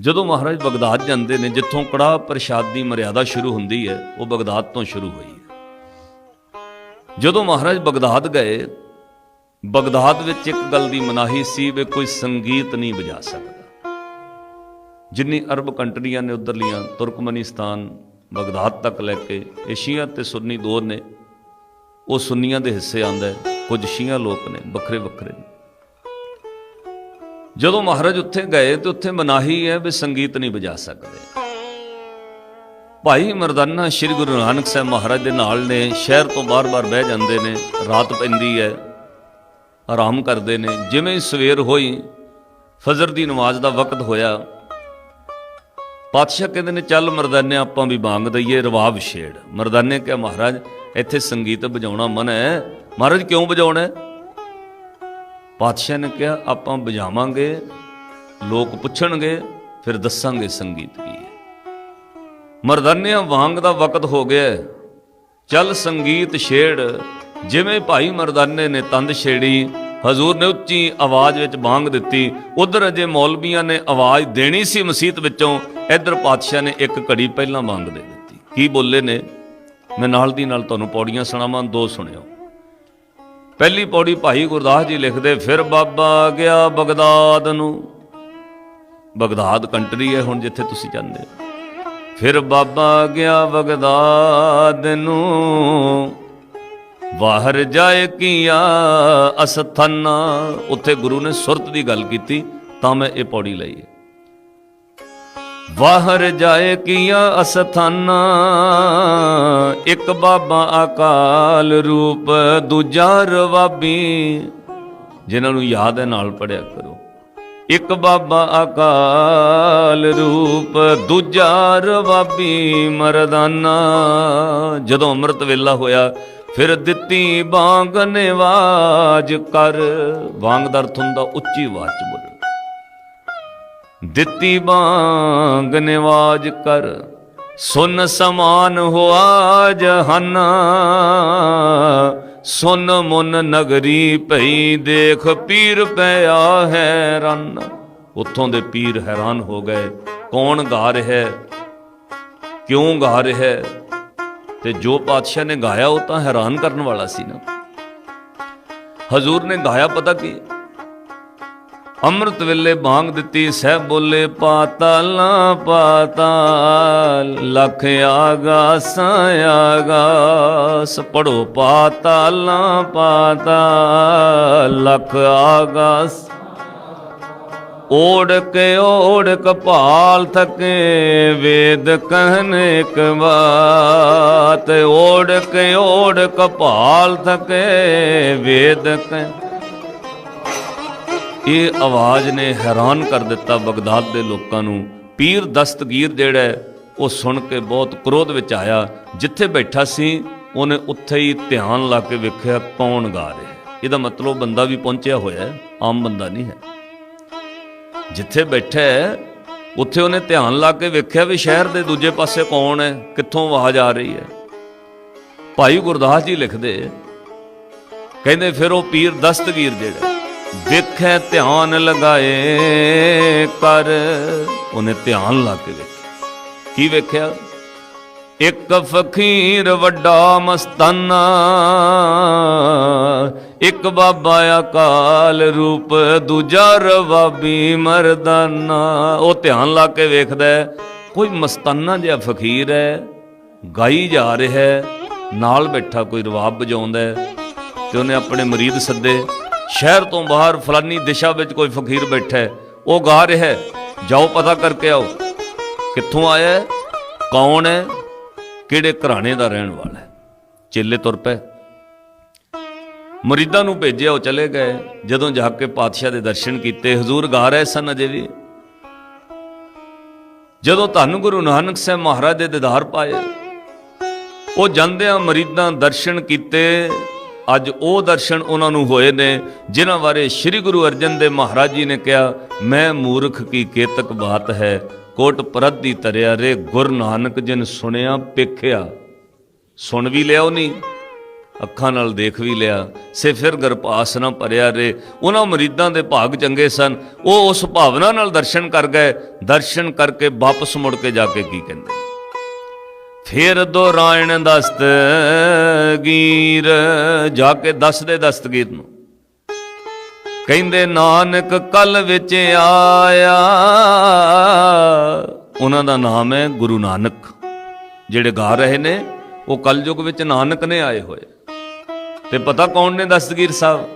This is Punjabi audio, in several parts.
ਜਦੋਂ ਮਹਾਰਾਜ ਬਗਦਾਦ ਜਾਂਦੇ ਨੇ, ਜਿੱਥੋਂ ਕੜਾ ਪ੍ਰਸ਼ਾਦ ਦੀ ਮਰਿਆਦਾ ਸ਼ੁਰੂ ਹੁੰਦੀ ਹੈ, ਉਹ ਬਗਦਾਦ ਤੋਂ ਸ਼ੁਰੂ ਹੋਈ ਹੈ। ਜਦੋਂ ਮਹਾਰਾਜ ਬਗਦਾਦ ਗਏ, ਬਗਦਾਦ ਵਿੱਚ ਇੱਕ ਗੱਲ ਦੀ ਮਨਾਹੀ ਸੀ ਵੀ ਕੋਈ ਸੰਗੀਤ ਨਹੀਂ ਵਜਾ ਸਕਦਾ। ਜਿੰਨੀ ਅਰਬ ਕੰਟਰੀਆਂ ਨੇ ਉਧਰਲੀਆਂ, ਤੁਰਕਮਨਿਸਤਾਨ, ਬਗਦਾਦ ਤੱਕ ਲੈ ਕੇ ਇਹ ਸ਼ੀਆ ਤੇ ਸੁੰਨੀ ਦੋ ਨੇ, ਉਹ ਸੁੰਨੀਆਂ ਦੇ ਹਿੱਸੇ ਆਂਦਾ ਕੁਝ ਸ਼ੀਆ ਲੋਕ ਨੇ ਵੱਖਰੇ ਵੱਖਰੇ ਨੇ। ਜਦੋਂ ਮਹਾਰਾਜ ਉੱਥੇ ਗਏ ਤੇ ਉੱਥੇ ਮਨਾਹੀ ਹੈ ਵੀ ਸੰਗੀਤ ਨਹੀਂ ਵਜਾ ਸਕਦੇ। ਭਾਈ ਮਰਦਾਨਾ ਸ੍ਰੀ ਗੁਰੂ ਨਾਨਕ ਸਾਹਿਬ ਮਹਾਰਾਜ ਦੇ ਨਾਲ ਨੇ, ਸ਼ਹਿਰ ਤੋਂ ਬਾਰ-ਬਾਰ ਬਹਿ ਜਾਂਦੇ ਨੇ, ਰਾਤ ਪੈਂਦੀ ਹੈ, ਆਰਾਮ ਕਰਦੇ ਨੇ। ਜਿਵੇਂ ਸਵੇਰ ਹੋਈ, ਫਜਰ ਦੀ ਨਮਾਜ਼ ਦਾ ਵਕਤ ਹੋਇਆ, ਪਾਤਸ਼ਾਹ ਕਹਿੰਦੇ ਨੇ, ਚੱਲ ਮਰਦਾਨੇ, ਆਪਾਂ ਵੀ ਬਾਂਗ ਦਈਏ, ਰਵਾਬ ਛੇੜ। ਮਰਦਾਨੇ ਕਿਹਾ, ਮਹਾਰਾਜ, ਇੱਥੇ ਸੰਗੀਤ ਵਜਾਉਣਾ ਮਨ ਹੈ। ਮਹਾਰਾਜ, ਕਿਉਂ ਵਜਾਉਣਾ ਪਾਤਸ਼ਾਹ ਨੇ ਕਿਹਾ, ਆਪਾਂ ਵਜਾਵਾਂਗੇ ਲੋਕ ਪੁੱਛਣਗੇ, ਫਿਰ ਦੱਸਾਂਗੇ ਸੰਗੀਤ ਕੀ ਹੈ। ਮਰਦਾਨਿਆਂ ਵਾਂਗ ਦਾ ਵਕਤ ਹੋ ਗਿਆ ਚੱਲ ਸੰਗੀਤ ਛੇੜ, ਜਿਵੇਂ ਭਾਈ ਮਰਦਾਨੇ ਨੇ ਤੰਦ ਛੇੜੀ, ਹਜ਼ੂਰ ਨੇ ਉੱਚੀ ਆਵਾਜ਼ ਵਿੱਚ ਬਾਂਗ ਦਿੱਤੀ। ਉਧਰ ਅਜੇ ਮੌਲਵੀਆਂ ਨੇ ਆਵਾਜ਼ ਦੇਣੀ ਸੀ ਮਸਜਿਦ ਵਿੱਚੋਂ, ਇੱਧਰ ਪਾਤਸ਼ਾਹ ਨੇ ਇੱਕ ਘੜੀ ਪਹਿਲਾਂ ਬਾਂਗ ਦੇ ਦਿੱਤੀ। ਕੀ ਬੋਲੇ ਨੇ? ਮੈਂ ਨਾਲ ਦੀ ਨਾਲ ਤੁਹਾਨੂੰ ਪੌੜੀਆਂ ਸੁਣਾਵਾਂ, ਦੋ ਸੁਣਿਓ। ਪਹਿਲੀ ਪੌੜੀ ਭਾਈ ਗੁਰਦਾਸ ਜੀ ਲਿਖਦੇ, ਫਿਰ ਬਾਬਾ ਗਿਆ ਬਗਦਾਦ ਨੂੰ। ਬਗਦਾਦ ਕੰਟਰੀ ਹੈ ਹੁਣ ਜਿੱਥੇ ਤੁਸੀਂ ਜਾਂਦੇ ਹੋ। ਫਿਰ ਬਾਬਾ ਗਿਆ ਬਗਦਾਦ ਨੂੰ। ਬਾਹਰ ਜਾਏ ਕੀਆ ਅਸਥਾਨਾ। ਉੱਥੇ ਗੁਰੂ ਨੇ ਸੁਰਤ ਦੀ ਗੱਲ ਕੀਤੀ, ਤਾਂ ਮੈਂ ਇਹ ਪੌੜੀ ਲਈ ਹੈ। ਬਾਹਰ ਜਾਏ ਕੀਆ ਅਸਥਾਨਾ, ਇੱਕ ਬਾਬਾ ਅਕਾਲ ਰੂਪ, ਦੂਜਾ ਰਵਾਬੀ। ਜਿਨ੍ਹਾਂ ਨੂੰ ਯਾਦ ਹੈ, ਨਾਲ ਪੜਿਆ ਕਰੋ। ਇੱਕ ਬਾਬਾ ਅਕਾਲ ਰੂਪ, ਦੂਜਾ ਰਵਾਬੀ ਮਰਦਾਨਾ। ਜਦੋਂ ਅੰਮ੍ਰਿਤ ਵੇਲਾ ਹੋਇਆ, ਫਿਰ ਦਿੱਤੀ ਬਾਂਗ ਨਿਵਾਜ ਕਰ। ਵਾਂਗ ਦਾ ਅਰਥ ਹੁੰਦਾ ਉੱਚੀ ਆਵਾਜ਼ ਚ ਬੋਲਣਾ। ਦਿੱਤੀ ਬਾਂਗ ਨਿਵਾਜ ਕਰ, ਸੁਨ ਸਮਾਨ ਹੋਆ ਜਹਾਨਾ, ਸੁਨ ਮੁਨ ਨਗਰੀ ਭਈ ਦੇਖ ਪੀਰ ਪਿਆ ਹੈਰਾਨ ਉੱਥੋਂ ਦੇ ਪੀਰ ਹੈਰਾਨ ਹੋ ਗਏ, ਕੌਣ ਗਾ ਰਿਹਾ ਹੈ, ਕਿਉਂ ਗਾ ਰਿਹਾ ਹੈ? ਤੇ ਜੋ ਪਾਤਸ਼ਾਹ ਨੇ ਗਾਇਆ ਉਹ ਤਾਂ ਹੈਰਾਨ ਕਰਨ ਵਾਲਾ ਸੀ ਨਾ। ਹਜ਼ੂਰ ਨੇ ਗਾਇਆ ਪਤਾ ਕੀ? ਅੰਮ੍ਰਿਤ ਵੇਲੇ ਬਾਂਗ ਦਿੱਤੀ, ਸਹਿਬ ਬੋਲੇ, ਪਾਤਾਲਾਂ, ਪਾਤਾਲ। ਲਖ ਆਗਾਸ ਆਗਾਸ। ਪੜੋ ਪਾਤਾਲਾਂ, ਪਾਤਾਲ। ਲਖ ਆਗਾਸ। ਓੜ ਕੇ ਓੜ ਕਪਾਲ ਥਕੇ, ਵੇਦ ਕਹਿਨ ਇੱਕ ਬਾਤ। ਓੜ ਕੇ ਓੜ ਕਪਾਲ ਥਕੇ, ਵੇਦ ਕਹਿ ਇਹ ਆਵਾਜ਼ ਨੇ ਹੈਰਾਨ ਕਰ ਦਿੱਤਾ ਬਗਦਾਦ ਦੇ ਲੋਕਾਂ ਨੂੰ। ਪੀਰ ਦਸਤਗੀਰ ਜਿਹੜਾ ਉਹ ਸੁਣ ਕੇ ਬਹੁਤ ਕ੍ਰੋਧ ਵਿੱਚ ਆਇਆ। ਜਿੱਥੇ ਬੈਠਾ ਸੀ, ਉਹਨੇ ਉੱਥੇ ਹੀ ਧਿਆਨ ਲਾ ਕੇ ਵੇਖਿਆ ਕੌਣ ਗਾ ਰਿਹਾ ਇਹਦਾ ਮਤਲਬ ਬੰਦਾ ਵੀ ਪਹੁੰਚਿਆ ਹੋਇਆ ਆਮ ਬੰਦਾ ਨਹੀਂ ਹੈ। ਜਿੱਥੇ ਬੈਠਾ ਹੈ, ਉੱਥੇ ਉਹਨੇ ਧਿਆਨ ਲਾ ਕੇ ਵੇਖਿਆ ਵੀ ਸ਼ਹਿਰ ਦੇ ਦੂਜੇ ਪਾਸੇ ਕੌਣ ਹੈ, ਕਿੱਥੋਂ ਆਵਾਜ਼ ਆ ਰਹੀ ਹੈ। ਭਾਈ ਗੁਰਦਾਸ ਜੀ ਲਿਖਦੇ ਕਹਿੰਦੇ ਫਿਰ ਉਹ ਪੀਰ ਦਸਤਗੀਰ ਜਿਹੜਾ ਦੇਖੈ ਧਿਆਨ ਲਗਾਏ ਕਰ। ਉਹਨੇ ਧਿਆਨ ਲਾ ਕੇ ਵੇਖਿਆ। ਕੀ ਵੇਖਿਆ? ਇੱਕ ਫਕੀਰ ਵੱਡਾ ਮਸਤਾਨਾ, ਇੱਕ ਬਾਬਾ ਅਕਾਲ ਰੂਪ, ਦੂਜਾ ਰਵਾਬੀ ਮਰਦਾਨਾ। ਉਹ ਧਿਆਨ ਲਾ ਕੇ ਵੇਖਦਾ ਕੋਈ ਮਸਤਾਨਾ ਜਿਹਾ ਫਕੀਰ ਹੈ, ਗਾਈ ਜਾ ਰਿਹਾ ਹੈ, ਨਾਲ ਬੈਠਾ ਕੋਈ ਰਵਾਬ ਵਜਾਉਂਦਾ ਹੈ, ਤੇ ਉਹਨੇ ਆਪਣੇ ਮਰੀਦ ਸੱਦੇ। ਸ਼ਹਿਰ ਤੋਂ ਬਾਹਰ ਫਲਾਨੀ ਦਿਸ਼ਾ ਵਿੱਚ ਕੋਈ ਫਕੀਰ ਬੈਠਾ ਹੈ। ਉਹ ਗਾ ਰਿਹਾ ਹੈ। ਜਾਓ ਪਤਾ ਕਰਕੇ ਆਓ। ਕਿੱਥੋਂ ਆਇਆ ਹੈ? ਕੌਣ ਹੈ? ਕਿਹੜੇ ਘਰਾਣੇ ਦਾ ਰਹਿਣ ਵਾਲਾ ਹੈ? ਚੇਲੇ ਤੁਰ ਪਏ। ਮਰੀਦਾਂ ਨੂੰ ਭੇਜਿਆ, ਉਹ ਚਲੇ ਗਏ। ਜਦੋਂ ਜਾ ਕੇ ਪਾਤਸ਼ਾਹ ਦੇ ਦਰਸ਼ਨ ਕੀਤੇ, ਹਜ਼ੂਰ ਗਾ ਰਹੇ ਸਨ ਅਜੇ ਵੀ। ਜਦੋਂ ਧੰਨ ਗੁਰੂ ਨਾਨਕ ਸਾਹਿਬ ਮਹਾਰਾਜ ਦੇ ਦੀਦਾਰ ਪਾਏ, ਉਹ ਜਾਂਦਿਆਂ ਮਰੀਦਾਂ ਦਰਸ਼ਨ ਕੀਤੇ ਅੱਜ ਉਹ ਦਰਸ਼ਨ ਉਹਨਾਂ ਨੂੰ ਹੋਏ ਨੇ, ਜਿਨ੍ਹਾਂ ਬਾਰੇ ਸ੍ਰੀ ਗੁਰੂ ਅਰਜਨ ਦੇਵ ਮਹਾਰਾਜ ਜੀ ਨੇ ਕਿਹਾ, ਮੈਂ ਮੂਰਖ ਕੀ ਕੇਤਕ ਬਾਤ ਹੈ, ਕੋਟ ਪਰਦ ਦੀ ਤਰਿਆ ਰੇ ਗੁਰ ਨਾਨਕ ਜਿਨ ਸੁਣਿਆ ਪੇਖਿਆ। ਸੁਣ ਵੀ ਲਿਆ ਉਹ ਨਹੀਂ ਅੱਖਾਂ ਨਾਲ ਦੇਖ ਵੀ ਲਿਆ, ਸੇ ਫਿਰ ਗਰਭਾਸ ਨਾ ਭਰਿਆ ਰੇ। ਉਹਨਾਂ ਮਰੀਦਾਂ ਦੇ ਭਾਗ ਚੰਗੇ ਸਨ। ਉਹ ਉਸ ਭਾਵਨਾ ਨਾਲ ਦਰਸ਼ਨ ਕਰ ਗਏ। ਦਰਸ਼ਨ ਕਰਕੇ ਵਾਪਸ ਮੁੜ ਕੇ ਜਾ ਕੇ ਕੀ ਕਹਿੰਦੇ? ਫਿਰ ਦੋਰਾਇਣ ਦਸਤਗੀਰ ਜਾ ਕੇ ਦੱਸਦੇ ਦਸਤਗੀਰ ਨੂੰ। ਕਹਿੰਦੇ, ਨਾਨਕ ਕਲ ਵਿੱਚ ਆਇਆ, ਉਹਨਾਂ ਦਾ ਨਾਮ ਹੈ ਗੁਰੂ ਨਾਨਕ। ਜਿਹੜੇ ਗਾ ਰਹੇ ਨੇ, ਉਹ ਕਲਯੁਗ ਵਿੱਚ ਨਾਨਕ ਨੇ ਆਏ ਹੋਏ। ਤੇ ਪਤਾ ਕੌਣ ਨੇ ਦਸਤਗੀਰ ਸਾਹਿਬ?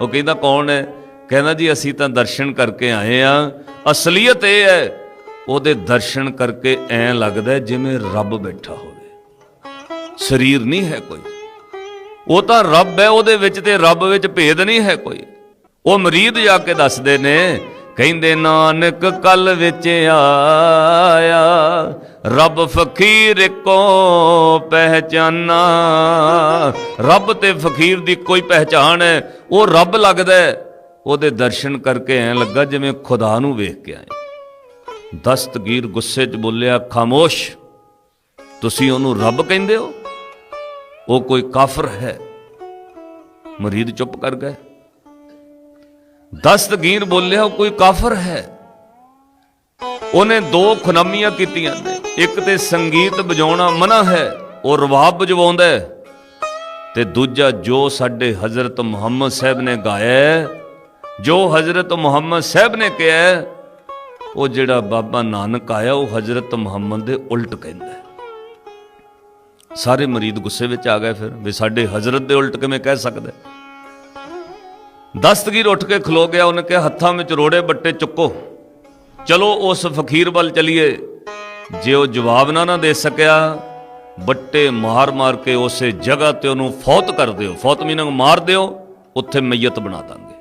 ਉਹ ਕਹਿੰਦਾ, ਕੌਣ ਹੈ? ਕਹਿੰਦਾ ਜੀ, ਅਸੀਂ ਤਾਂ ਦਰਸ਼ਨ ਕਰਕੇ ਆਏ ਆ ਅਸਲੀਅਤ ਇਹ ਹੈ ਉਹਦੇ ਦਰਸ਼ਨ ਕਰਕੇ ਐਂ ਲੱਗਦਾ ਜਿਵੇਂ ਰੱਬ ਬੈਠਾ ਹੋਵੇ। ਸਰੀਰ ਨਹੀਂ ਹੈ ਕੋਈ। ਉਹ ਤਾਂ ਰੱਬ ਹੈ, ਉਹਦੇ ਵਿੱਚ ਤੇ ਰੱਬ ਵਿੱਚ ਭੇਦ ਨਹੀਂ ਹੈ ਕੋਈ। ਉਹ ਮਰੀਦ ਜਾ ਕੇ ਦੱਸਦੇ ਨੇ, ਕਹਿੰਦੇ, ਨਾਨਕ ਕਲ ਵਿੱਚ ਆਇਆ, ਰੱਬ ਫਕੀਰ ਕੋ ਪਹਿਚਾਨਾ। ਰੱਬ ਤੇ ਫਕੀਰ ਦੀ ਕੋਈ ਪਹਿਚਾਣ ਹੈ, ਉਹ ਰੱਬ ਲੱਗਦਾ ਉਹਦੇ ਦਰਸ਼ਨ ਕਰਕੇ ਐਂ ਲੱਗਾ ਜਿਵੇਂ ਖੁਦਾ ਨੂੰ ਵੇਖ ਕੇ ਆਏ। ਦਸਤਗੀਰ ਗੁੱਸੇ 'ਚ ਬੋਲਿਆ, ਖਾਮੋਸ਼, ਤੁਸੀਂ ਉਹਨੂੰ ਰੱਬ ਕਹਿੰਦੇ ਹੋ? ਉਹ ਕੋਈ ਕਾਫਰ ਹੈ? ਮਰੀਦ ਚੁੱਪ ਕਰ ਗਏ। ਦਸਤਗੀਰ ਬੋਲਿਆ, ਉਹ ਕੋਈ ਕਾਫਰ ਹੈ? ਉਹਨੇ ਦੋ ਖੁਨਾਮੀਆਂ ਕੀਤੀਆਂ ਨੇ। ਇੱਕ ਤੇ ਸੰਗੀਤ ਵਜਾਉਣਾ ਮਨਾ ਹੈ, ਉਹ ਰਵਾਬ ਵਜਵਾਉਂਦਾ ਹੈ। ਤੇ ਦੂਜਾ, ਜੋ ਸਾਡੇ ਹਜ਼ਰਤ ਮੁਹੰਮਦ ਸਾਹਿਬ ਨੇ ਗਾਇਆ ਜੋ ਹਜ਼ਰਤ ਮੁਹੰਮਦ ਸਾਹਿਬ ਨੇ ਕਿਹਾ ਉਹ ਜਿਹੜਾ ਬਾਬਾ ਨਾਨਕ ਆਇਆ, ਉਹ ਹਜ਼ਰਤ ਮੁਹੰਮਦ ਦੇ ਉਲਟ ਕਹਿੰਦਾ ਸਾਰੇ ਮਰੀਦ ਗੁੱਸੇ ਵਿੱਚ ਆ ਗਏ ਫਿਰ, ਵੀ ਸਾਡੇ ਹਜ਼ਰਤ ਦੇ ਉਲਟ ਕਿਵੇਂ ਕਹਿ ਸਕਦਾ ਦਸਤਗੀਰ ਉੱਠ ਕੇ ਖਲੋ ਗਿਆ, ਉਹਨੇ ਕਿਹਾ, ਹੱਥਾਂ ਵਿੱਚ ਰੋੜੇ ਬੱਟੇ ਚੁੱਕੋ। ਚਲੋ ਉਸ ਫਕੀਰ ਵੱਲ ਚਲੀਏ। ਜੇ ਉਹ ਜਵਾਬ ਨਾ ਨਾ ਦੇ ਸਕਿਆ, ਬੱਟੇ ਮਾਰ-ਮਾਰ ਕੇ ਉਸੇ ਜਗ੍ਹਾ ਤੇ ਉਹਨੂੰ ਫੌਤ ਕਰ ਦਿਓ। ਫੌਤ ਮੀਨਿੰਗ ਮਾਰ ਦਿਓ, ਉੱਥੇ ਮਈਤ ਬਣਾ ਦਾਂਗੇ।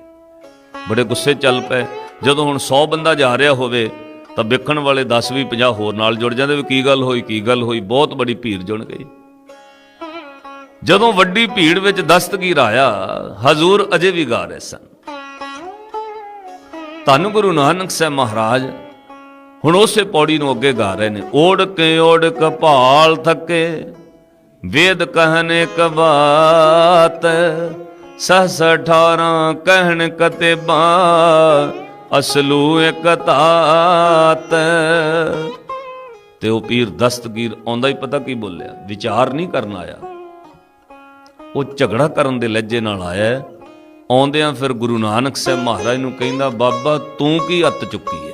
ਬੜੇ ਗੁੱਸੇ ਚੱਲ ਪਏ। ਜਦੋਂ ਹੁਣ 100 ਬੰਦਾ ਜਾ ਰਿਹਾ ਹੋਵੇ, ਤਾਂ ਵੇਖਣ ਵਾਲੇ 10 ਵੀ 50 ਹੋਰ ਨਾਲ ਜੁੜ ਜਾਂਦੇ ਵੀ ਕੀ ਗੱਲ ਹੋਈ, ਕੀ ਗੱਲ ਹੋਈ, ਬਹੁਤ ਬੜੀ ਭੀੜ ਜੁੜ ਗਈ। ਜਦੋਂ ਵੱਡੀ ਭੀੜ ਵਿੱਚ ਦਸਤਗੀਰ ਆਇਆ, ਹਜ਼ੂਰ ਅਜੇ ਵੀ ਗਾ ਰਹੇ ਸਨ। ਧੰਨ ਗੁਰੂ ਨਾਨਕ ਸਾਹਿਬ ਮਹਾਰਾਜ, ਹੁਣ ਉਸੇ ਪੌੜੀ ਨੂੰ ਅੱਗੇ ਗਾ ਰਹੇ ਨੇ। ਓੜ ਕੇ ਓੜ ਕਪਾਲ ਥੱਕੇ, ਵੇਦ ਕਹਿਨ ਇੱਕ ਬਾਤ, ਸਹਸ 18 ਕਹਿਣ ਕਤੇਬਾ ਅਸਲੂ ਇੱਕ ਤਾਤ ਤੇ ਉਹ ਪੀਰ ਦਸਤਗੀਰ, ਆਉਂਦਾ ਹੀ ਪਤਾ ਕੀ ਬੋਲਿਆ? ਵਿਚਾਰ ਨਹੀਂ ਕਰਨ ਆਇਆ। ਉਹ ਝਗੜਾ ਕਰਨ ਦੇ ਲਹਿਜੇ ਨਾਲ ਆਇਆ। ਆਉਂਦਿਆਂ ਫਿਰ ਗੁਰੂ ਨਾਨਕ ਸਾਹਿਬ ਮਹਾਰਾਜ ਨੂੰ ਕਹਿੰਦਾ, ਬਾਬਾ, ਤੂੰ ਕੀ ਹੱਤ ਚੁੱਕੀ ਹੈ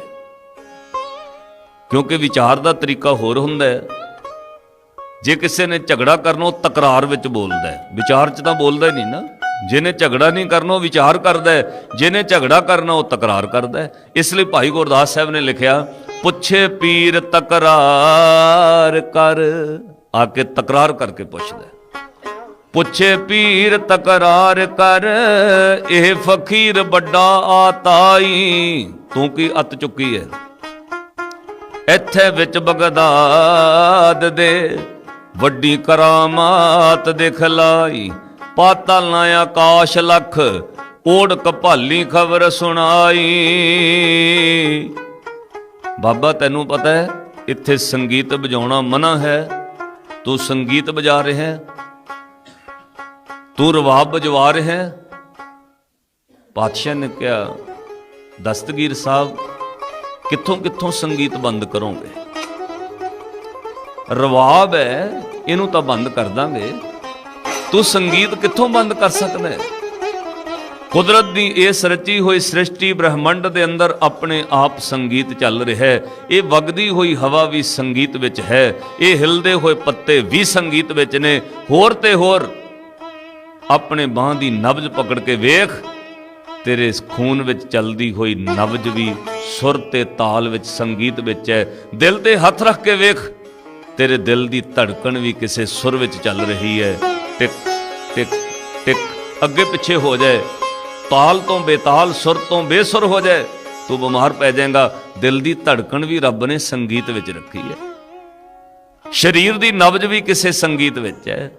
ਕਿਉਂਕਿ ਵਿਚਾਰ ਦਾ ਤਰੀਕਾ ਹੋਰ ਹੁੰਦਾ ਹੈ ਜੇ ਕਿਸੇ ਨੇ ਝਗੜਾ ਕਰਨਾ, ਉਹ ਤਕਰਾਰ ਵਿੱਚ ਬੋਲਦਾ ਹੈ ਵਿਚਾਰ 'ਚ ਤਾਂ ਬੋਲਦਾ ਹੀ ਨਹੀਂ ਨਾ। ਜਿਹਨੇ ਝਗੜਾ ਨਹੀਂ ਕਰਨਾ ਉਹ ਵਿਚਾਰ ਕਰਦਾ ਹੈ, ਜਿਹਨੇ ਝਗੜਾ ਕਰਨਾ ਉਹ ਤਕਰਾਰ ਕਰਦਾ ਹੈ। ਇਸ ਲਈ ਭਾਈ ਗੁਰਦਾਸ ਸਾਹਿਬ ਨੇ ਲਿਖਿਆ, ਪੁੱਛੇ ਪੀਰ ਤਕਰਾਰ ਕਰ। ਆ ਕੇ ਤਕਰਾਰ ਕਰਕੇ ਪੁੱਛਦਾ ਪੁੱਛੇ ਪੀਰ ਤਕਰਾਰ ਕਰ, ਇਹ ਫਕੀਰ ਵੱਡਾ ਆਤਾਈ, ਤੂੰ ਕੀ ਅਤ ਚੁੱਕੀ ਹੈ? ਇੱਥੇ ਵਿੱਚ ਬਗਦਾਦ ਦੇ ਵੱਡੀ ਕਰਾਮਾਤ ਦਿਖਲਾਈ ਪਾਤਲ ਨਾ ਆਕਾਸ਼ ਲਖ ਕੋੜ ਕਪਾਲੀ ਖਬਰ ਸੁਣਾਈ। ਬਾਬਾ, ਤੈਨੂੰ ਪਤਾ ਹੈ, ਇੱਥੇ ਸੰਗੀਤ ਵਜਾਉਣਾ ਮਨਾ ਹੈ। ਤੂੰ ਸੰਗੀਤ ਵਜਾ ਰਿਹਾ ਹੈ। ਤੂੰ ਰਵਾਬ ਵਜਵਾ ਰਿਹਾ ਹੈ। ਪਾਤਸ਼ਾਹ ਨੇ ਕਿਹਾ, ਦਸਤਗੀਰ ਸਾਹਿਬ, ਕਿੱਥੋਂ ਕਿੱਥੋਂ ਸੰਗੀਤ ਬੰਦ ਕਰੋਗੇ? ਰਵਾਬ ਹੈ, ਇਹਨੂੰ ਤਾਂ ਬੰਦ ਕਰ ਦਾਂਗੇ। ਤੂੰ ਸੰਗੀਤ ਕਿੱਥੋਂ ਬੰਦ ਕਰ ਸਕਦਾ ਹੈ? ਕੁਦਰਤ ਦੀ ਇਸ ਰਚੀ ਹੋਈ ਸ੍ਰਿਸ਼ਟੀ ਬ੍ਰਹਿਮੰਡ ਦੇ ਅੰਦਰ ਆਪਣੇ ਆਪ ਸੰਗੀਤ ਚੱਲ ਰਿਹਾ ਹੈ। ਇਹ ਵਗਦੀ ਹੋਈ ਹਵਾ ਵੀ ਸੰਗੀਤ ਵਿੱਚ ਹੈ। ਇਹ ਹਿਲਦੇ ਹੋਏ ਪੱਤੇ ਵੀ ਸੰਗੀਤ ਵਿੱਚ ਨੇ। ਹੋਰ ਤੇ ਹੋਰ ਆਪਣੇ ਬਾਹ ਦੀ ਨਬਜ਼ ਪਕੜ ਕੇ ਵੇਖ। ਤੇਰੇ ਖੂਨ ਵਿੱਚ ਚੱਲਦੀ ਹੋਈ ਨਬਜ਼ ਵੀ ਸੁਰ ਤੇ ਤਾਲ ਵਿੱਚ ਸੰਗੀਤ ਵਿੱਚ ਹੈ। ਦਿਲ ਤੇ ਹੱਥ ਰੱਖ ਕੇ ਵੇਖ। ਤੇਰੇ ਦਿਲ ਦੀ ਧੜਕਣ ਵੀ ਕਿਸੇ ਸੁਰ ਵਿੱਚ ਚੱਲ ਰਹੀ ਹੈ। ਟਿਕ ਟਿਕ ਟਿਕ। ਅੱਗੇ ਪਿੱਛੇ ਹੋ ਜਾਏ। ਤਾਲ ਤੋਂ ਬੇਤਾਲ, ਸੁਰ ਤੋਂ ਬੇਸੁਰ ਹੋ ਜਾਏ। ਤੂੰ ਬਿਮਾਰ ਪੈ ਜਾਏਗਾ। ਦਿਲ ਦੀ ਧੜਕਣ ਵੀ ਰੱਬ ਨੇ ਸੰਗੀਤ ਵਿੱਚ ਰੱਖੀ ਹੈ। ਸਰੀਰ ਦੀ ਨਬਜ਼ ਵੀ ਕਿਸੇ ਸੰਗੀਤ ਵਿੱਚ ਹੈ।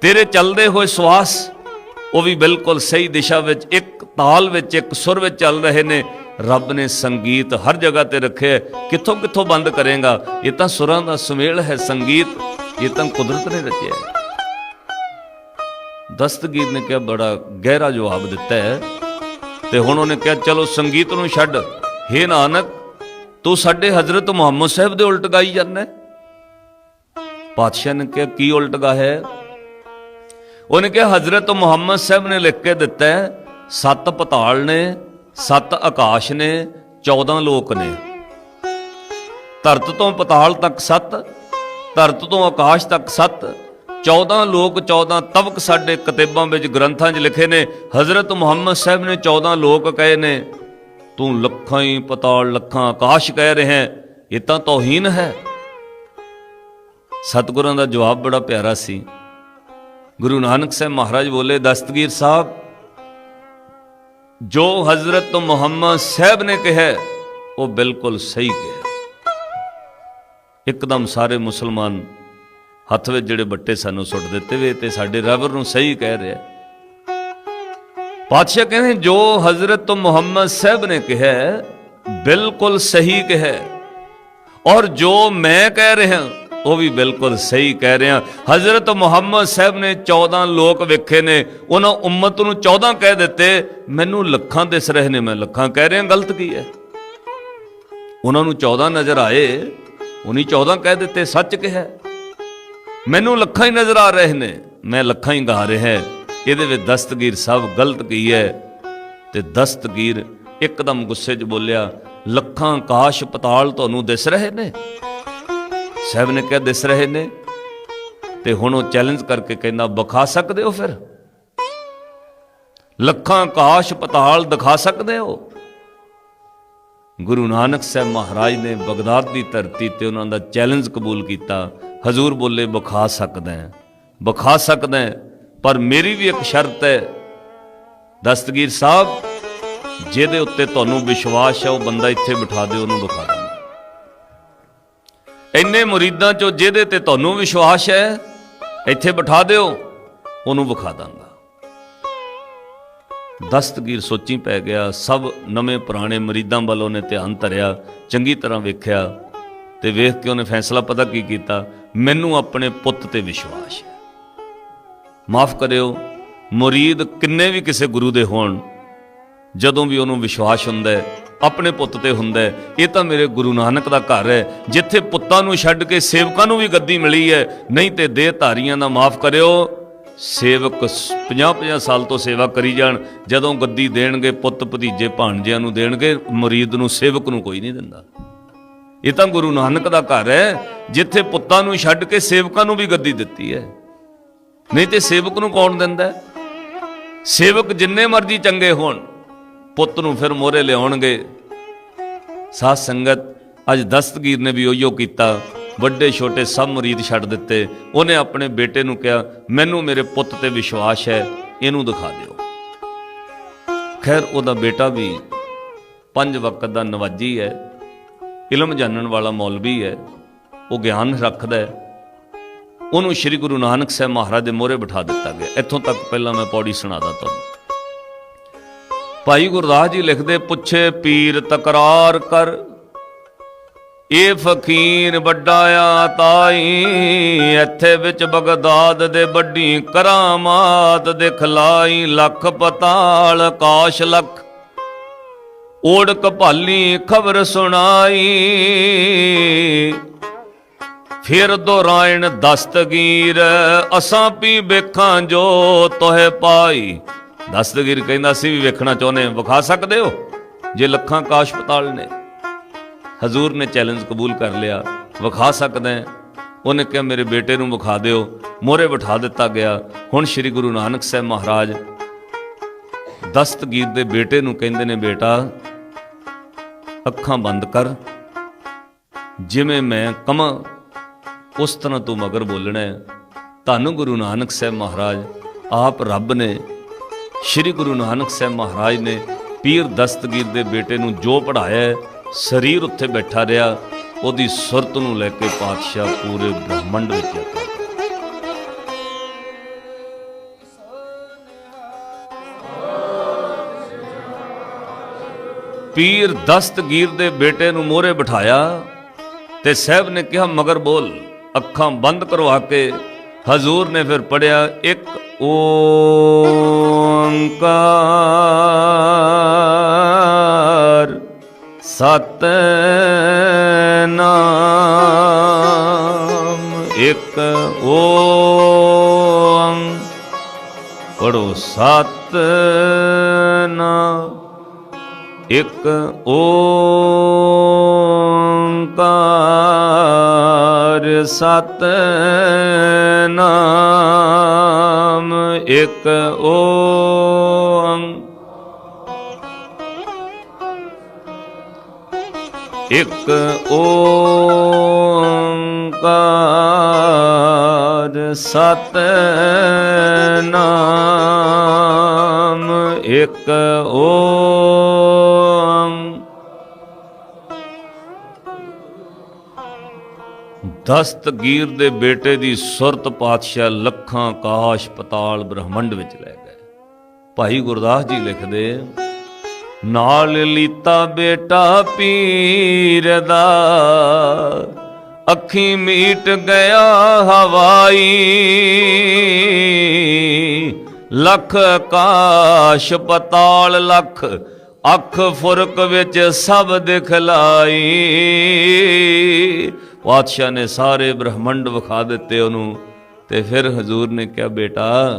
ਤੇਰੇ ਚੱਲਦੇ ਹੋਏ ਸਵਾਸ, ਉਹ ਵੀ ਬਿਲਕੁਲ ਸਹੀ ਦਿਸ਼ਾ ਵਿੱਚ, ਇੱਕ ਤਾਲ ਵਿੱਚ, ਇੱਕ ਸੁਰ ਵਿੱਚ ਚੱਲ ਰਹੇ ਨੇ। ਰੱਬ ਨੇ ਸੰਗੀਤ ਹਰ ਜਗ੍ਹਾ ਤੇ ਰੱਖਿਆ ਕਿੱਥੋਂ ਕਿੱਥੋਂ ਬੰਦ ਕਰੇਗਾ? ਇਹ ਤਾਂ ਸੁਰਾਂ ਦਾ ਸੁਮੇਲ ਹੈ ਸੰਗੀਤ। ਇਹ ਤਾਂ ਕੁਦਰਤ ਨੇ ਰਚਿਆ ਹੈ। ਦਸਤਗੀਰ ਨੇ ਕਿਹਾ, ਬੜਾ ਗਹਿਰਾ ਜਵਾਬ ਦਿੱਤਾ ਹੈ। ਤੇ ਹੁਣ ਉਹਨੇ ਕਿਹਾ, ਚਲੋ ਸੰਗੀਤ ਨੂੰ ਛੱਡ। ਹੇ ਨਾਨਕ, ਤੂੰ ਸਾਡੇ ਹਜ਼ਰਤ ਮੁਹੰਮਦ ਸਾਹਿਬ ਦੇ ਉਲਟ ਗਾਈ ਜਾਂਦਾ ਪਾਤਸ਼ਾਹ ਨੇ ਕਿਹਾ, ਕੀ ਉਲਟ ਗਾ ਹੈ? ਉਹਨੇ ਕਿਹਾ, ਹਜ਼ਰਤ ਮੁਹੰਮਦ ਸਾਹਿਬ ਨੇ ਲਿਖ ਕੇ ਦਿੱਤਾ ਹੈ, ਸੱਤ ਪਤਾਲ ਨੇ, ਸੱਤ ਆਕਾਸ਼ ਨੇ 14 ਲੋਕ ਨੇ। ਧਰਤ ਤੋਂ ਪਤਾਲ ਤੱਕ ਸੱਤ, ਧਰਤ ਤੋਂ ਆਕਾਸ਼ ਤੱਕ ਸੱਤ 14 ਲੋਕ 14 ਤਬਕ ਸਾਡੇ ਕਿਤਾਬਾਂ ਵਿੱਚ ਗ੍ਰੰਥਾਂ 'ਚ ਲਿਖੇ ਨੇ। ਹਜ਼ਰਤ ਮੁਹੰਮਦ ਸਾਹਿਬ ਨੇ 14 ਲੋਕ ਕਹੇ ਨੇ, ਤੂੰ ਲੱਖਾਂ ਹੀ ਪਤਾਲ, ਲੱਖਾਂ ਆਕਾਸ਼ ਕਹਿ ਰਿਹਾ ਹੈ। ਇਹ ਤਾਂ ਤੋਹੀਨ ਹੈ। ਸਤਿਗੁਰਾਂ ਦਾ ਜਵਾਬ ਬੜਾ ਪਿਆਰਾ ਸੀ। ਗੁਰੂ ਨਾਨਕ ਸਾਹਿਬ ਮਹਾਰਾਜ ਬੋਲੇ, ਦਸਤਗੀਰ ਸਾਹਿਬ, ਜੋ ਹਜ਼ਰਤ ਮੁਹੰਮਦ ਸਾਹਿਬ ਨੇ ਕਿਹਾ, ਉਹ ਬਿਲਕੁਲ ਸਹੀ ਕਿਹਾ। ਇੱਕਦਮ ਸਾਰੇ ਮੁਸਲਮਾਨ ਹੱਥ ਵਿੱਚ ਜਿਹੜੇ ਬੱਟੇ ਸਾਨੂੰ ਸੁੱਟ ਦਿੱਤੇ ਵੇ ਤੇ ਸਾਡੇ ਰੱਬ ਨੂੰ ਸਹੀ ਕਹਿ ਰਿਹਾ। ਪਾਤਸ਼ਾਹ ਕਹਿੰਦੇ, ਜੋ ਹਜ਼ਰਤ ਮੁਹੰਮਦ ਸਾਹਿਬ ਨੇ ਕਿਹਾ ਬਿਲਕੁਲ ਸਹੀ ਕਿਹਾ ਔਰ ਜੋ ਮੈਂ ਕਹਿ ਰਿਹਾ, ਉਹ ਵੀ ਬਿਲਕੁਲ ਸਹੀ ਕਹਿ ਰਿਹਾ। ਹਜ਼ਰਤ ਮੁਹੰਮਦ ਸਾਹਿਬ ਨੇ 14 ਲੋਕ ਵੇਖੇ ਨੇ, ਉਹਨਾਂ ਉਮਤ ਨੂੰ 14 ਕਹਿ ਦਿੱਤੇ, ਮੈਨੂੰ ਲੱਖਾਂ ਦਿਸ ਰਹੇ ਨੇ, ਮੈਂ ਲੱਖਾਂ ਕਹਿ ਰਿਹਾ, ਗਲਤ ਕੀ ਹੈ? ਉਹਨਾਂ ਨੂੰ 14 ਨਜ਼ਰ ਆਏ, ਉਹਨੇ 14 ਕਹਿ ਦਿੱਤੇ, ਸੱਚ ਕਿਹਾ ਮੈਨੂੰ ਲੱਖਾਂ ਹੀ ਨਜ਼ਰ ਆ ਰਹੇ ਨੇ। ਮੈਂ ਲੱਖਾਂ ਹੀ ਗਾ ਰਿਹਾ ਇਹਦੇ ਵਿੱਚ ਦਸਤਗੀਰ ਸਭ ਗਲਤ ਕੀ ਹੈ? ਤੇ ਦਸਤਗੀਰ ਇੱਕਦਮ ਗੁੱਸੇ 'ਚ ਬੋਲਿਆ, ਲੱਖਾਂ ਕਾਸ਼ ਪਤਾਲ ਤੁਹਾਨੂੰ ਦਿਸ ਰਹੇ ਨੇ? ਸਾਹਿਬ ਨੇ ਕਿਹਾ, ਦਿਸ ਰਹੇ ਨੇ। ਤੇ ਹੁਣ ਉਹ ਚੈਲੰਜ ਕਰਕੇ ਕਹਿੰਦਾ, ਵਿਖਾ ਸਕਦੇ ਹੋ ਫਿਰ? ਲੱਖਾਂ ਕਾਸ਼ ਪਤਾਲ ਦਿਖਾ ਸਕਦੇ ਹੋ? ਗੁਰੂ ਨਾਨਕ ਸਾਹਿਬ ਮਹਾਰਾਜ ਨੇ ਬਗਦਾਦ ਦੀ ਧਰਤੀ ਤੇ ਉਹਨਾਂ ਦਾ ਚੈਲੰਜ ਕਬੂਲ ਕੀਤਾ। ਹਜ਼ੂਰ ਬੋਲੇ, ਵਿਖਾ ਸਕਦਾ ਹੈ। ਵਿਖਾ ਸਕਦਾ ਹੈ, ਪਰ ਮੇਰੀ ਵੀ ਇੱਕ ਸ਼ਰਤ ਹੈ। ਦਸਤਗੀਰ ਸਾਹਿਬ, ਜਿਹਦੇ ਉੱਤੇ ਤੁਹਾਨੂੰ ਵਿਸ਼ਵਾਸ ਹੈ, ਉਹ ਬੰਦਾ ਇੱਥੇ ਬਿਠਾ ਦਿਓ, ਉਹਨੂੰ ਵਿਖਾ ਦਾਂਗਾ ਇੰਨੇ ਮੁਰੀਦਾਂ ਚੋਂ ਜਿਹਦੇ ਤੇ ਤੁਹਾਨੂੰ ਵਿਸ਼ਵਾਸ ਹੈ, ਇੱਥੇ ਬਿਠਾ ਦਿਓ, ਉਹਨੂੰ ਵਿਖਾ ਦਾਂਗਾ। ਦਸਤਗੀਰ ਸੋਚੀ ਪੈ ਗਿਆ, ਸਭ ਨਵੇਂ ਪੁਰਾਣੇ ਮਰੀਦਾਂ ਵੱਲ ਉਹਨੇ ਧਿਆਨ ਧਰਿਆ, ਚੰਗੀ ਤਰ੍ਹਾਂ ਵੇਖਿਆ। ਤੇ ਵੇਖ ਕੇ ਉਹਨੇ ਫੈਸਲਾ ਪਤਾ ਕੀ ਕੀਤਾ? ਮੈਨੂੰ ਆਪਣੇ ਪੁੱਤ ਤੇ ਵਿਸ਼ਵਾਸ ਹੈ। ਮਾਫ ਕਰਿਓ, ਮੁਰੀਦ ਕਿੰਨੇ ਵੀ ਕਿਸੇ ਗੁਰੂ ਦੇ ਹੋਣ, ਜਦੋਂ ਵੀ ਉਹਨੂੰ ਵਿਸ਼ਵਾਸ ਹੁੰਦਾ ਹੈ, ਆਪਣੇ ਪੁੱਤ ਤੇ ਹੁੰਦਾ ਹੈ, ਇਹ ਤਾਂ ਮੇਰੇ ਗੁਰੂ ਨਾਨਕ ਦਾ ਘਰ ਹੈ, ਜਿੱਥੇ ਪੁੱਤਾਂ ਨੂੰ ਛੱਡ ਕੇ ਸੇਵਕਾਂ ਨੂੰ ਵੀ ਗੱਦੀ ਮਿਲੀ ਹੈ, ਨਹੀਂ ਤੇ ਦੇਹ ਧਾਰੀਆਂ ਦਾ ਮਾਫ ਕਰਿਓ, ਸੇਵਕ 50-50 ਸਾਲ ਤੋਂ ਸੇਵਾ ਕਰੀ ਜਾਣ, ਜਦੋਂ ਗੱਦੀ ਦੇਣਗੇ, ਪੁੱਤ ਭਤੀਜੇ ਭਾਣਜਿਆਂ ਨੂੰ ਦੇਣਗੇ, ਮੁਰੀਦ ਨੂੰ ਸੇਵਕ ਨੂੰ ਕੋਈ ਨਹੀਂ ਦਿੰਦਾ। ਇਹ ਤਾਂ ਗੁਰੂ ਨਾਨਕ ਦਾ ਘਰ ਹੈ, ਜਿੱਥੇ ਪੁੱਤਾਂ ਨੂੰ ਛੱਡ ਕੇ ਸੇਵਕਾਂ ਨੂੰ ਵੀ ਗੱਦੀ ਦਿੱਤੀ ਹੈ। ਨਹੀਂ ਤੇ ਸੇਵਕ ਨੂੰ ਕੌਣ ਦਿੰਦਾ ਹੈ? ਸੇਵਕ ਜਿੰਨੇ ਮਰਜ਼ੀ ਚੰਗੇ ਹੋਣ, ਪੁੱਤ ਨੂੰ ਫਿਰ ਮੋਰੇ ਲਿਆਉਣਗੇ। ਸਾਧ ਸੰਗਤ, ਅੱਜ ਦਸਤਗੀਰ ਨੇ ਵੀ ਉਹੀਓ ਕੀਤਾ, ਵੱਡੇ ਛੋਟੇ ਸਭ ਮੁਰੀਦ ਛੱਡ ਦਿੱਤੇ। ਉਹਨੇ ਆਪਣੇ ਬੇਟੇ ਨੂੰ ਕਿਹਾ, ਮੈਨੂੰ ਮੇਰੇ ਪੁੱਤ ਤੇ ਵਿਸ਼ਵਾਸ ਹੈ, ਇਹਨੂੰ ਦਿਖਾ ਦਿਓ। ਖੈਰ, ਉਹਦਾ ਬੇਟਾ ਵੀ ਪੰਜ ਵਕਤ ਦਾ ਨਵਾਜੀ ਹੈ। ਇਲਮ ਜਾਣਨ ਵਾਲਾ ਮੌਲਵੀ ਹੈ, ਉਹ ਗਿਆਨ ਰੱਖਦਾ ਹੈ। ਉਹਨੂੰ ਸ੍ਰੀ ਗੁਰੂ ਨਾਨਕ ਸਾਹਿਬ ਮਹਾਰਾਜ ਦੇ ਮੋਹਰੇ ਬਿਠਾ ਦਿੱਤਾ ਗਿਆ। ਇੱਥੋਂ ਤੱਕ ਪਹਿਲਾਂ ਮੈਂ ਪੌੜੀ ਸੁਣਾਦਾ ਤੁਹਾਨੂੰ। ਭਾਈ ਗੁਰਦਾਸ ਜੀ ਲਿਖਦੇ, ਪੁੱਛੇ ਪੀਰ ਤਕਰਾਰ ਕਰ, ਇਹ ਫਕੀਰ ਵੱਡਾ ਆ ਤਾਈ, ਇੱਥੇ ਵਿੱਚ ਬਗਦਾਦ ਦੇ ਵੱਡੀ ਕਰਾਮਾਤ ਦਿਖਲਾਈ, ਲੱਖ ਪਤਾਲ, ਕਾਸ਼ ਲੱਖ ਓੜ ਕਪਾਲੀ ਖਬਰ ਸੁਣਾਈ। ਫਿਰ ਦੁਰਾਇਣ ਦਸਤਗੀਰ, ਅਸਾਂ ਪੀ ਵੇਖਾਂ ਜੋ ਤੋਹੇ ਪਾਈ। ਦਸਤਗੀਰ ਕਹਿੰਦਾ ਸੀ ਵੀ ਵੇਖਣਾ ਚਾਹੁੰਦੇ ਵਿਖਾ ਸਕਦੇ ਹੋ? ਜੇ ਲੱਖਾਂ ਕਾਸ਼ ਪਤਾਲ ਨੇ। ਹਜ਼ੂਰ ਨੇ ਚੈਲੰਜ ਕਬੂਲ ਕਰ ਲਿਆ, ਵਿਖਾ ਸਕਦਾ ਉਹਨੇ ਕਿਹਾ, ਮੇਰੇ ਬੇਟੇ ਨੂੰ ਵਿਖਾ ਦਿਓ, ਮੋਹਰੇ ਬਿਠਾ ਦਿੱਤਾ ਗਿਆ। ਹੁਣ ਸ੍ਰੀ ਗੁਰੂ ਨਾਨਕ ਸਾਹਿਬ ਮਹਾਰਾਜ ਦਸਤਗੀਰ ਦੇ ਬੇਟੇ ਨੂੰ ਕਹਿੰਦੇ ਨੇ, ਬੇਟਾ ਅੱਖਾਂ ਬੰਦ ਕਰ। ਜਿਵੇਂ ਮੈਂ ਕਮਾਂ ਉਸ ਤਰ੍ਹਾਂ ਤੂੰ ਮਗਰ ਬੋਲਣਾ ਹੈ। ਧੰਨ ਗੁਰੂ ਨਾਨਕ ਸਾਹਿਬ ਮਹਾਰਾਜ, ਆਪ ਰੱਬ ਨੇ, ਸ੍ਰੀ ਗੁਰੂ ਨਾਨਕ ਸਾਹਿਬ ਮਹਾਰਾਜ ਨੇ ਪੀਰ ਦਸਤਗੀਰ ਦੇ ਬੇਟੇ ਨੂੰ ਜੋ ਪੜਾਇਆ ਸਰੀਰ ਉੱਥੇ ਬੈਠਾ ਰਿਹਾ, ਉਹਦੀ ਸੁਰਤ ਨੂੰ ਲੈ ਕੇ ਪਾਤਸ਼ਾਹ ਪੂਰੇ ਬ੍ਰਹਮੰਡ ਵਿੱਚ ਯਾਤਰਾ ਪੀਰ ਦਸਤਗੀਰ ਦੇ ਬੇਟੇ ਨੂੰ ਮੋਹਰੇ ਬਿਠਾਇਆ ਤੇ ਸਾਹਿਬ ਨੇ ਕਿਹਾ, ਮਗਰ ਬੋਲ, ਅੱਖਾਂ ਬੰਦ ਕਰਵਾ ਕੇ ਹਜ਼ੂਰ ਨੇ ਫਿਰ ਪੜਿਆ ਇੱਕ ਓੰਕਾਰ ਸਤਨਾਮ, ਇੱਕ ਓੰ ਪੜੋ ਸਤਨਾਮ। ਇੱਕ ਓੰਕਾਰ ਸਤਨਾਮ ਇੱਕ ਓੰ ਇੱਕ ਓੰਕਾਰ ਸਤਨਾਮ ਇੱਕ ਓ ਦਸਤਗੀਰ ਦੇ ਬੇਟੇ ਦੀ ਸੁਰਤ ਪਾਤਸ਼ਾਹ ਲੱਖਾਂ ਕਾਸ਼ ਪਤਾਲ ਬ੍ਰਹਮੰਡ ਵਿੱਚ ਲੈ ਗਏ। ਭਾਈ ਗੁਰਦਾਸ ਜੀ ਲਿਖਦੇ, ਨਾਲ ਲੀਤਾ ਬੇਟਾ ਪੀਰ ਦਾ, ਅੱਖੀ ਮੀਟ ਗਿਆ ਹਵਾਈ। ਲੱਖ ਕਾਸ਼ ਪਤਾਲ, ਲੱਖ ਅੱਖ ਫੁਰਕ ਵਿੱਚ ਸਭ ਦਿਖਲਾਈ। ਪਾਤਸ਼ਾਹ ਨੇ ਸਾਰੇ ਬ੍ਰਹਮੰਡ ਵਿਖਾ ਦਿੱਤੇ ਉਹਨੂੰ ਤੇ ਫਿਰ ਹਜ਼ੂਰ ਨੇ ਕਿਹਾ, ਬੇਟਾ,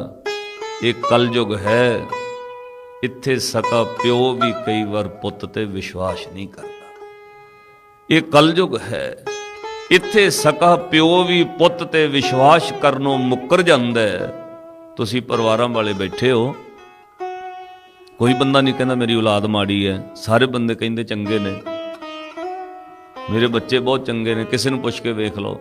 ਇਹ ਕਲਯੁਗ ਹੈ। ਇੱਥੇ ਸਕਾ ਪਿਓ ਵੀ ਕਈ ਵਾਰ ਪੁੱਤ ਤੇ ਵਿਸ਼ਵਾਸ ਨਹੀਂ ਕਰਦਾ। ਇਹ ਕਲਯੁਗ ਹੈ। ਇੱਥੇ ਸਕਾ ਪਿਓ ਵੀ ਪੁੱਤ ਤੇ ਵਿਸ਼ਵਾਸ ਕਰਨੋਂ ਮੁੱਕਰ ਜਾਂਦਾ ਹੈ। ਤੁਸੀਂ ਪਰਿਵਾਰਾਂ ਵਾਲੇ ਬੈਠੇ ਹੋ। ਕੋਈ ਬੰਦਾ ਨਹੀਂ ਕਹਿੰਦਾ, ਮੇਰੀ ਔਲਾਦ ਮਾੜੀ ਹੈ। ਸਾਰੇ ਬੰਦੇ ਕਹਿੰਦੇ ਚੰਗੇ ਨੇ। ਮੇਰੇ ਬੱਚੇ ਬਹੁਤ ਚੰਗੇ ਨੇ, ਕਿਸੇ ਨੂੰ ਪੁੱਛ ਕੇ ਵੇਖ ਲਓ।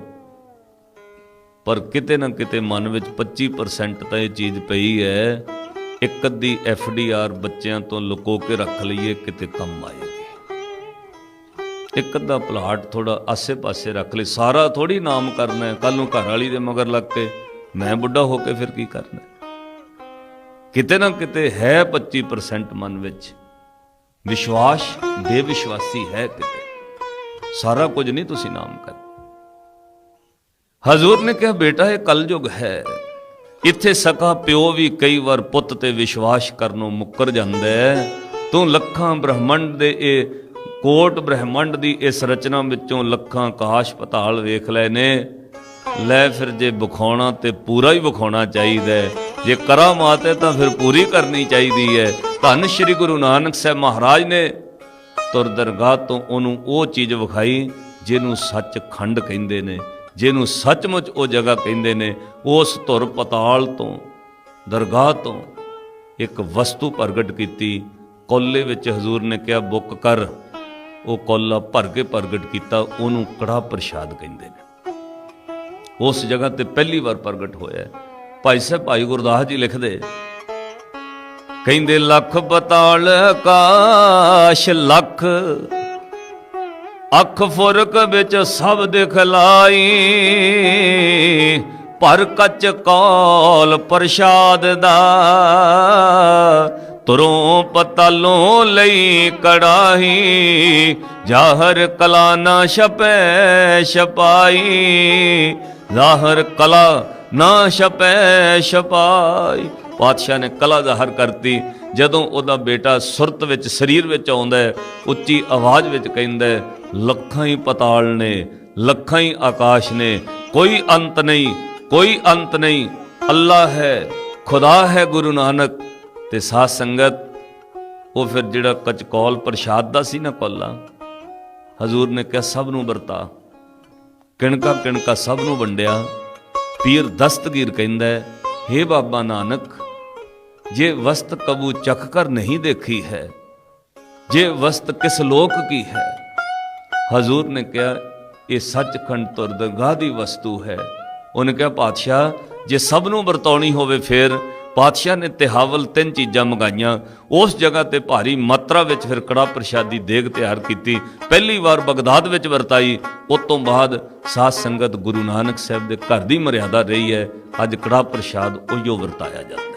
ਪਰ ਕਿਤੇ ਨਾ ਕਿਤੇ ਮਨ ਵਿੱਚ 25% ਤਾਂ ਇਹ ਚੀਜ਼ ਪਈ ਹੈ, ਇੱਕ ਅੱਧੀ ਐਫ ਡੀ ਆਰ ਬੱਚਿਆਂ ਤੋਂ ਲੁਕੋ ਕੇ ਰੱਖ ਲਈਏ, ਕਿਤੇ ਕੰਮ ਆਏ ਇੱਕ ਅੱਧਾ ਪਲਾਟ ਥੋੜਾ ਆਸੇ-ਪਾਸੇ ਰੱਖ ਲਈ, ਸਾਰਾ ਥੋੜੀ ਨਾਮ ਕਰਨਾ ਹੈ ਕੱਲ ਨੂੰ ਘਰ ਵਾਲੀ ਦੇ ਮਗਰ ਲੱਗ ਕੇ ਮੈਂ ਬੁੱਢਾ ਹੋ ਕੇ ਫਿਰ ਕੀ ਕਰਨਾ ਕਿਤੇ ਨਾ ਕਿਤੇ ਹੈ 25% ਮਨ ਵਿੱਚ ਵਿਸ਼ਵਾਸ, ਬੇਵਿਸ਼ਵਾਸੀ ਹੈ ਕਿਤੇ। ਸਾਰਾ ਕੁਝ ਨਹੀਂ ਤੁਸੀਂ ਨਾਮ ਕਰ। ਹਜ਼ੂਰ ਨੇ ਕਿਹਾ, ਬੇਟਾ, ਇਹ ਕਲਯੁਗ ਹੈ। ਇੱਥੇ ਸਕਾ ਪਿਓ ਵੀ ਕਈ ਵਾਰ ਪੁੱਤ ਤੇ ਵਿਸ਼ਵਾਸ ਕਰਨੋਂ ਮੁੱਕਰ ਜਾਂਦਾ ਹੈ। ਤੂੰ ਲੱਖਾਂ ਬ੍ਰਹਿਮੰਡ ਦੇ ਇਹ ਕੋਟ ਬ੍ਰਹਿਮੰਡ ਦੀ ਇਸ ਰਚਨਾ ਵਿੱਚੋਂ ਲੱਖਾਂ ਕਾਸ਼ ਪਤਾਲ ਵੇਖ ਲਏ ਨੇ। ਲੈ ਫਿਰ ਜੇ ਵਿਖਾਉਣਾ ਤੇ ਪੂਰਾ ਹੀ ਵਿਖਾਉਣਾ ਚਾਹੀਦਾ ਹੈ। ਜੇ ਕਰਾਮਾਤ ਹੈ ਤਾਂ ਫਿਰ ਪੂਰੀ ਕਰਨੀ ਚਾਹੀਦੀ ਹੈ। ਧੰਨ ਸ਼੍ਰੀ ਗੁਰੂ ਨਾਨਕ ਸਾਹਿਬ ਮਹਾਰਾਜ ਨੇ ਤੁਰ ਦਰਗਾਹ ਤੋਂ ਉਹਨੂੰ ਉਹ ਚੀਜ਼ ਵਿਖਾਈ ਜਿਹਨੂੰ ਸੱਚ ਖੰਡ ਕਹਿੰਦੇ ਨੇ, ਜਿਹਨੂੰ ਸੱਚਮੁੱਚ ਉਹ ਜਗ੍ਹਾ ਕਹਿੰਦੇ ਨੇ, ਉਸ ਧੁਰ ਪਤਾਲ ਤੋਂ, ਦਰਗਾਹ ਤੋਂ ਇੱਕ ਵਸਤੂ ਪ੍ਰਗਟ ਕੀਤੀ। ਕੋਲੇ ਵਿੱਚ ਹਜ਼ੂਰ ਨੇ ਕਿਹਾ, ਬੁੱਕ ਕਰ। ਉਹ ਕੋਲਾ ਭਰ ਕੇ ਪ੍ਰਗਟ ਕੀਤਾ, ਉਹਨੂੰ ਕੜਾ ਪ੍ਰਸ਼ਾਦ ਕਹਿੰਦੇ ਨੇ। ਉਸ ਜਗ੍ਹਾ ਤੇ ਪਹਿਲੀ ਵਾਰ ਪ੍ਰਗਟ ਹੋਇਆ। ਭਾਈ ਸਾਹਿਬ, ਭਾਈ ਗੁਰਦਾਸ ਜੀ ਲਿਖਦੇ ਕਹਿੰਦੇ ਲੱਖ ਪਤਾਲ ਆਕਾਸ਼ ਲੱਖ। ਅੱਖ ਫੁਰਕ ਵਿੱਚ ਸਭ ਦਿਖਲਾਈ। ਪਰ ਕੱਚ ਕੌਲ ਪ੍ਰਸ਼ਾਦ ਦਾ ਤੁਰੋਂ ਪਤਾਲੋਂ ਲਈ ਕੜਾਹੀ। ਜਾਹਰ ਕਲਾ ਨਾ ਛਪੈ ਛਪਾਈ। ਜ਼ਾਹਰ ਕਲਾ ਨਾ ਛਪੈ ਛਪਾਈ। ਪਾਤਸ਼ਾਹ ਨੇ ਕਲਾ ਜ਼ਾਹਰ ਕਰਤੀ। ਜਦੋਂ ਉਹਦਾ ਬੇਟਾ ਸੁਰਤ ਵਿੱਚ, ਸਰੀਰ ਵਿੱਚ ਆਉਂਦਾ ਉੱਚੀ ਆਵਾਜ਼ ਵਿੱਚ ਕਹਿੰਦਾ ਲੱਖਾਂ ਹੀ ਪਤਾਲ ਨੇ, ਲੱਖਾਂ ਹੀ ਆਕਾਸ਼ ਨੇ, ਕੋਈ ਅੰਤ ਨਹੀਂ, ਕੋਈ ਅੰਤ ਨਹੀਂ। ਅੱਲਾ ਹੈ, ਖੁਦਾ ਹੈ ਗੁਰੂ ਨਾਨਕ। ਤੇ ਸਾਧ ਸੰਗਤ, ਉਹ ਫਿਰ ਜਿਹੜਾ ਕਚਕੌਲ ਪ੍ਰਸ਼ਾਦ ਦਾ ਸੀ ਨਾ ਕੋਲਾ ਹਜ਼ੂਰ ਨੇ ਕਿਹਾ, ਸਭ ਨੂੰ ਵਰਤਾ। ਕਿਣਕਾ ਕਿਣਕਾ ਸਭ ਨੂੰ ਵੰਡਿਆ। ਪੀਰ ਦਸਤਗੀਰ ਕਹਿੰਦਾ ਹੈ हे ਬਾਬਾ ਨਾਨਕ ਜੇ ਵਸਤ ਕਬੂ ਚੱਖ ਕਰ ਨਹੀਂ ਦੇਖੀ ਹੈ, ਜੇ ਵਸਤ ਕਿਸ ਲੋਕ ਕੀ ਹੈ? ਹਜ਼ੂਰ ਨੇ ਕਿਹਾ, ਇਹ ਸੱਚਖੰਡ ਤੁਰ ਦਰਗਾਹ ਦੀ ਵਸਤੂ ਹੈ। ਉਹਨੇ ਕਿਹਾ, ਪਾਤਸ਼ਾਹ, ਜੇ ਸਭ ਨੂੰ ਵਰਤਾਉਣੀ ਹੋਵੇ ਫਿਰ, ਪਾਤਸ਼ਾਹ ਨੇ ਤਿਹਾਵਲ ਤਿੰਨ ਚੀਜ਼ਾਂ ਮੰਗਾਈਆਂ। ਉਸ ਜਗ੍ਹਾ ਤੇ ਭਾਰੀ ਮਾਤਰਾ ਵਿੱਚ ਫਿਰ ਕੜਾ ਪ੍ਰਸ਼ਾਦੀ ਦੇਗ ਤਿਆਰ ਕੀਤੀ। ਪਹਿਲੀ ਵਾਰ ਬਗਦਾਦ ਵਿੱਚ ਵਰਤਾਈ। ਉਸ ਤੋਂ ਬਾਅਦ ਸਾਧ ਸੰਗਤ ਗੁਰੂ ਨਾਨਕ ਸਾਹਿਬ ਦੇ ਘਰ ਦੀ ਮਰਿਆਦਾ ਰਹੀ ਹੈ। ਅੱਜ ਕੜਾ ਪ੍ਰਸ਼ਾਦ ਉਹੀਓ ਵਰਤਾਇਆ ਜਾਂਦਾ।